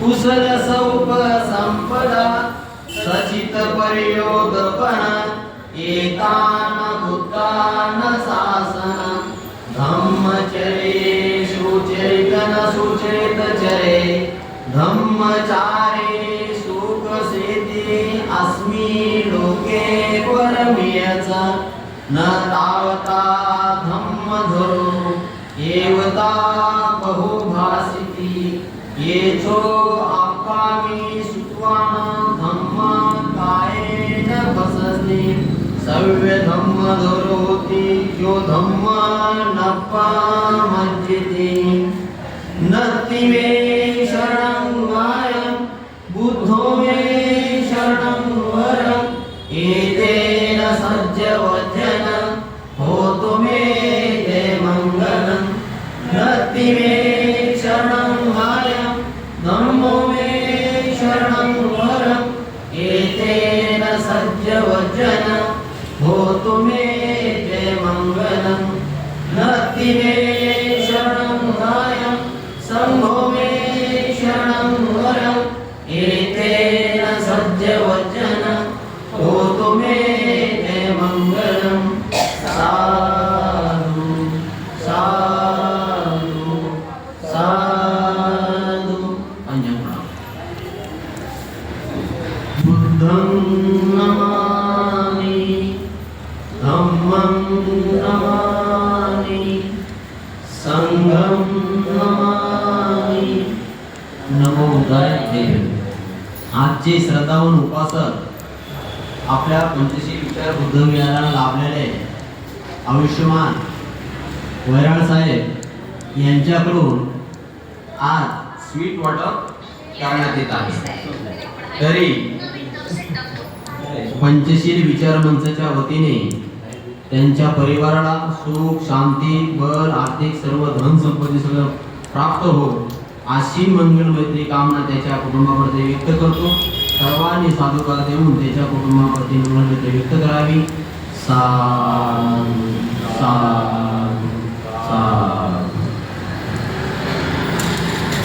कुशल shop संपदा सचित परियोगपण एतान भूतान शासन धम्मचरे सुचेतन सुचेत चरे धम्मचारे सुख सेते अस्मि लोके परमियच न तावता धम्म धरो एव सव्य धम्म धरोति यो धम्म नप्पमज्जिति। नत्ति मे शरणं वायं बुद्धो मे शरणं वर। एतेन सज्जवचन होतु मे ते मङ्गलम् नत्ति मे शरणं वायं धम्मो मे शरणं वर। एतेन सज्जवचन होतु मे ते मङ्गलं नत्ति मे शरणं वायं सङ्घो मे शरणं वरम् एतेन सज्जवचन होतु मे ते मङ्गलं साधु साधु साधु पंचम बुद्धं नमामि आजचे श्रद्धावान उपासक आपल्या पंचशील विचार बुद्ध विहाराला लाभलेले आयुष्यमान वैराळ साहेब यांच्याकडून आज स्वीट वाटप करण्यात येत आहे. तरी पंचशील विचार मंचाच्या वतीने त्यांच्या परिवाराला सुख शांती बल आर्थिक सर्व धन संपत्ती सगळं प्राप्त हो अशी मंगल मैत्री कामना त्याच्या कुटुंबाप्रती व्यक्त करतो. सर्वांनी साधुकार देऊन त्याच्या कुटुंबाप्रती मंगल मैत्री व्यक्त करावी. सा सा